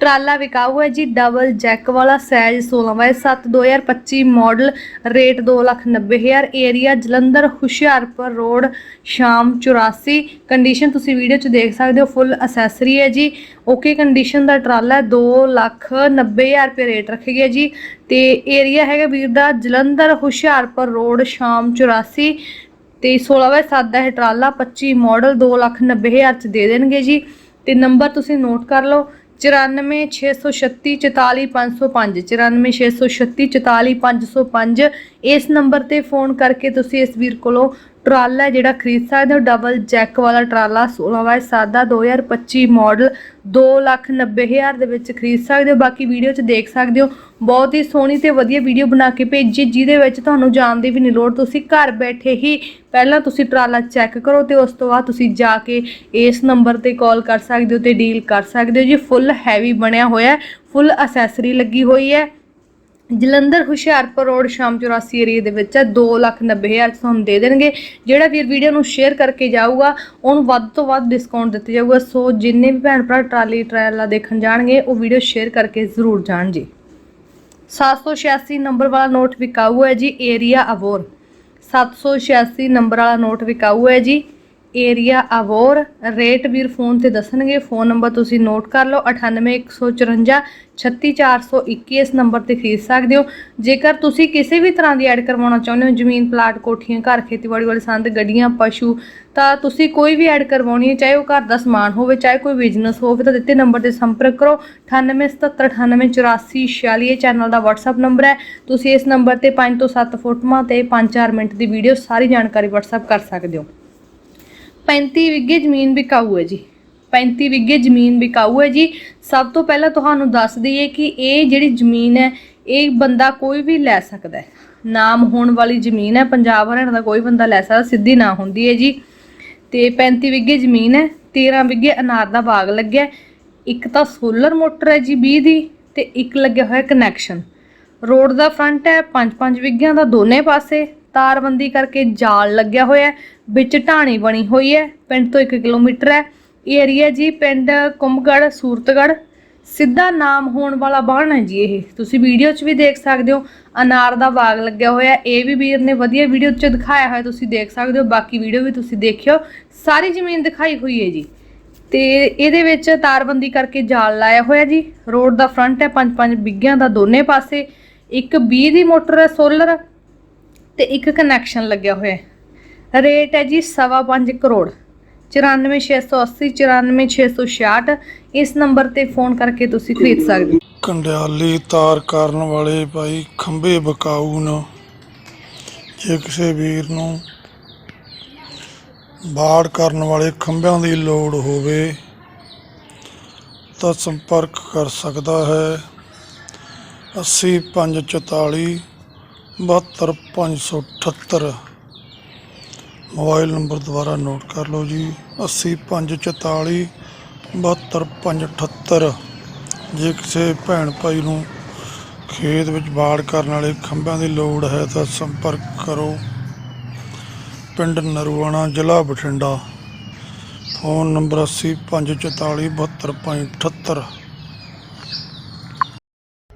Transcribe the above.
ਟਰਾਲਾ ਵਿਕਾਊ ਹੈ ਜੀ ਡਬਲ ਜੈਕ ਵਾਲਾ size 16 by 7 2025 model rate 290000 area Jalandhar, Hoshiarpur road Sham 84 condition ਤੁਸੀਂ ਵੀਡੀਓ 'ਚ ਦੇਖ ਸਕਦੇ ਹੋ ਫੁੱਲ ਅਸੈਸਰੀ ਹੈ ਜੀ। ਓਕੇ ਕੰਡੀਸ਼ਨ ਦਾ ਟਰਾਲਾ 290000 ਰੁਪਏ ਰੇਟ ਰੱਖੇ ਗਿਆ ਜੀ। ਤੇ ਏਰੀਆ ਹੈਗਾ ਵੀਰ ਦਾ ਜਲੰਧਰ, ਹੁਸ਼ਿਆਰਪੁਰ ਰੋਡ ਸ਼ਾਮ 84 ਤੇ 16 ਬਾਈ 7 ਦਾ ਇਹ ਟਰਾਲਾ 25 ਮਾਡਲ 290000 ਚ ਦੇ ਦੇਣਗੇ ਜੀ। ਤੇ ਨੰਬਰ ਤੁਸੀਂ ਨੋਟ ਕਰ ਲਓ। 94636 44505 94636 44505 ਇਸ ਨੰਬਰ ਤੇ ਫੋਨ ਕਰਕੇ ਤੁਸੀਂ ਇਸ ਵੀਰ ਕੋਲੋਂ ਟਰਾਲਾ ਜਿਹੜਾ ਖਰੀਦ ਸਕਦੇ ਹੋ ਡਬਲ ਜੈਕ ਵਾਲਾ ਟਰਾਲਾ 16 ਬਾਈ 7 ਦਾ 2025 ਮਾਡਲ 290000 ਦੇ ਵਿੱਚ ਖਰੀਦ ਸਕਦੇ ਹੋ। ਬਾਕੀ ਵੀਡੀਓ 'ਚ ਦੇਖ ਸਕਦੇ ਹੋ। ਬਹੁਤ ਹੀ ਸੋਹਣੀ ਤੇ ਵਧੀਆ ਵੀਡੀਓ ਬਣਾ ਕੇ ਭੇਜੀ, ਜਿਹਦੇ ਵਿੱਚ ਤੁਹਾਨੂੰ ਜਾਣ ਦੀ ਵੀ ਨਹੀਂ ਲੋੜ। ਤੁਸੀਂ ਘਰ ਬੈਠੇ ਹੀ ਪਹਿਲਾਂ ਤੁਸੀਂ ਟਰਾਲਾ ਚੈੱਕ ਕਰੋ ਤੇ ਉਸ ਤੋਂ ਬਾਅਦ ਤੁਸੀਂ ਜਾ ਕੇ ਇਸ ਨੰਬਰ ਤੇ ਕਾਲ ਕਰ ਸਕਦੇ ਹੋ ਤੇ ਡੀਲ ਕਰ ਸਕਦੇ ਹੋ। ਜੀ ਫੁੱਲ ਹੈਵੀ ਬਣਿਆ ਹੋਇਆ ਫੁੱਲ ਅਸੈਸਰੀ ਲੱਗੀ ਹੋਈ ਹੈ। ਜਲੰਧਰ ਹੁਸ਼ਿਆਰਪੁਰ ਰੋਡ ਸ਼ਾਮ 84 ਏਰੀਆ ਦੇ ਵਿੱਚ ਹੈ। 290000 ਚ ਤੁਹਾਨੂੰ ਦੇ ਦੇਣਗੇ। ਜਿਹੜਾ ਵੀਰ ਵੀਡੀਓ ਨੂੰ ਸ਼ੇਅਰ ਕਰਕੇ ਜਾਊਗਾ, ਉਹਨੂੰ ਵੱਧ ਤੋਂ ਵੱਧ ਡਿਸਕਾਊਂਟ ਦਿੱਤਾ ਜਾਊਗਾ। ਸੋ ਜਿੰਨੇ ਵੀ ਭੈਣ ਭਰਾ ਟਰਾਲੀ ਟਰਾਇਲਾ ਦੇਖਣ ਜਾਣਗੇ, ਉਹ ਵੀਡੀਓ ਸ਼ੇਅਰ ਕਰਕੇ ਜ਼ਰੂਰ ਜਾਣ ਜੀ। 786 ਨੰਬਰ ਵਾਲਾ ਨੋਟ ਵਿਕਾਊ ਹੈ ਜੀ ਏਰੀਆ ਅਬੋਰ 786 ਨੰਬਰ ਵਾਲਾ ਨੋਟ ਵਿਕਾਊ ਹੈ ਜੀ। ਏਰੀਆ ਅਬੋਰ ਰੇਟ ਵੀਰ ਫੋਨ ਤੇ ਦੱਸਣਗੇ। ਫੋਨ ਨੰਬਰ ਤੁਸੀਂ ਨੋਟ ਕਰ ਲਓ। 98154 36421 ਇਸ ਨੰਬਰ ਤੇ ਖਰੀਦ ਸਕਦੇ ਹੋ। ਜੇਕਰ ਤੁਸੀਂ ਕਿਸੇ ਵੀ ਤਰ੍ਹਾਂ ਦੀ ਐਡ ਕਰਵਾਉਣਾ ਚਾਹੁੰਦੇ ਹੋ, ਜ਼ਮੀਨ ਪਲਾਟ ਕੋਠੀਆਂ, ਘਰ, ਖੇਤੀਬਾੜੀ ਵਾਲੇ ਸੰਦ, ਗੱਡੀਆਂ, ਪਸ਼ੂ, ਤਾਂ ਤੁਸੀਂ ਕੋਈ ਵੀ ਐਡ ਕਰਵਾਉਣੀ ਹੈ, ਚਾਹੇ ਉਹ ਘਰ ਦਾ ਸਮਾਨ ਹੋਵੇ, ਚਾਹੇ ਕੋਈ ਬਿਜ਼ਨਸ ਹੋਵੇ, ਤਾਂ ਦਿੱਤੇ ਨੰਬਰ ਤੇ ਸੰਪਰਕ ਕਰੋ। 9877988446 ਇਹ ਚੈਨਲ ਦਾ WhatsApp ਨੰਬਰ ਹੈ। ਤੁਸੀਂ ਇਸ ਨੰਬਰ ਤੇ 5 ਤੋਂ 7 ਫੋਟੋਆਂ ਤੇ 5-4 ਮਿੰਟ ਦੀ ਵੀਡੀਓ ਸਾਰੀ ਜਾਣਕਾਰੀ WhatsApp ਕਰ ਸਕਦੇ ਹੋ। 35 ਵਿਗੇ ਜ਼ਮੀਨ ਵਿਕਾਊ ਹੈ ਜੀ। 35 ਵਿਗੇ ਜ਼ਮੀਨ ਵਿਕਾਊ ਹੈ ਜੀ। ਸਭ ਤੋਂ ਪਹਿਲਾਂ ਤੁਹਾਨੂੰ ਦੱਸ ਦਈਏ ਕਿ ਇਹ ਜਿਹੜੀ ਜ਼ਮੀਨ ਹੈ, ਇਹ ਬੰਦਾ ਕੋਈ ਵੀ ਲੈ ਸਕਦਾ ਹੈ। ਨਾਮ ਹੋਣ ਵਾਲੀ ਜ਼ਮੀਨ ਹੈ, ਪੰਜਾਬ ਹਰਿਆਣਾ ਦਾ ਕੋਈ ਬੰਦਾ ਲੈ ਸਕਦਾ, ਸਿੱਧੀ ਨਾ ਹੁੰਦੀ ਹੈ ਜੀ। ਤੇ 35 ਵਿਗੇ ਜ਼ਮੀਨ ਹੈ 13 ਵਿਗੇ ਅਨਾਰ ਦਾ ਬਾਗ ਲੱਗਿਆ ਇੱਕ ਤਾਂ ਸੋਲਰ ਮੋਟਰ ਹੈ ਜੀ 20 ਦੀ ਤੇ ਇੱਕ ਲੱਗਿਆ ਹੋਇਆ ਕਨੈਕਸ਼ਨ ਰੋਡ ਦਾ ਫਰੰਟ ਹੈ 5-5 ਵਿਗਿਆਂ ਦਾ ਦੋਨੇ ਪਾਸੇ। ਤਾਰਬੰਦੀ ਕਰਕੇ ਜਾਲ ਲੱਗਿਆ ਹੋਇਆ ਹੈ, ਵਿੱਚ ਢਾਣੀ ਬਣੀ ਹੋਈ ਹੈ, ਪਿੰਡ ਤੋਂ 1 ਕਿਲੋਮੀਟਰ ਹੈ। ਇਹ ਏਰੀਆ ਜੀ ਪਿੰਡ ਕੁੰਭਗੜ ਸੂਰਤਗੜ ਸਿੱਧਾ ਨਾਮ ਹੋਣ ਵਾਲਾ ਬਾਣ ਹੈ ਜੀ ਇਹ। ਤੁਸੀਂ ਵੀਡੀਓ 'ਚ ਵੀ ਦੇਖ ਸਕਦੇ ਹੋ, ਅਨਾਰ ਦਾ ਬਾਗ ਲੱਗਿਆ ਹੋਇਆ ਇਹ ਵੀ ਵੀਰ ਨੇ ਵਧੀਆ ਵੀਡੀਓ 'ਚ ਦਿਖਾਇਆ ਹੋਇਆ, ਤੁਸੀਂ ਦੇਖ ਸਕਦੇ ਹੋ। ਬਾਕੀ ਵੀਡੀਓ ਵੀ ਤੁਸੀਂ ਦੇਖਿਓ। ਸਾਰੀ ਜ਼ਮੀਨ ਦਿਖਾਈ ਹੋਈ ਹੈ ਜੀ। ਤੇ ਇਹਦੇ ਵਿੱਚ ਤਾਰਬੰਦੀ ਕਰਕੇ ਜਾਲ ਲਾਇਆ ਹੋਇਆ ਜੀ। ਰੋਡ ਦਾ ਫਰੰਟ ਹੈ 5-5 ਬਿੱਗਿਆਂ ਦਾ ਦੋਨੇ ਪਾਸੇ। ਇੱਕ 20 ਦੀ ਮੋਟਰ ਹੈ, ਸੋਲਰ। ਤੇ ਇੱਕ ਕਨੈਕਸ਼ਨ ਲੱਗਿਆ ਹੋਇਆ ਰੇਟ ਹੈ ਜੀ ਸਵਾ ਪੰਜ ਕਰੋੜ। 94680 94666 ਇਸ ਨੰਬਰ ਤੇ ਫੋਨ ਕਰਕੇ ਤੁਸੀਂ ਖਰੀਦ ਸਕਦੇ ਹੋ। ਕੰਡਿਆਲੀ ਤਾਰ ਕਰਨ ਵਾਲੇ ਭਾਈ ਖੰਭੇ ਬਕਾਊ ਨੂੰ। ਜੇ ਕਿਸੇ ਵੀਰ ਨੂੰ ਬਾੜ ਕਰਨ ਵਾਲੇ ਖੰਭਿਆਂ ਦੀ ਲੋੜ ਹੋਵੇ, ਤਾਂ ਸੰਪਰਕ ਕਰ ਸਕਦਾ ਹੈ। 80544 72578 ਮੋਬਾਈਲ ਨੰਬਰ ਦੁਬਾਰਾ ਨੋਟ ਕਰ ਲਓ ਜੀ। 80544 72578 ਜੇ ਕਿਸੇ ਭੈਣ ਭਾਈ ਨੂੰ ਖੇਤ ਵਿੱਚ ਬਾੜ ਕਰਨ ਵਾਲੇ ਖੰਭਿਆਂ ਦੀ ਲੋੜ ਹੈ ਤਾਂ ਸੰਪਰਕ ਕਰੋ। ਪਿੰਡ ਨਰੂਆਣਾ, ਜ਼ਿਲ੍ਹਾ ਬਠਿੰਡਾ। Phone number 8054472578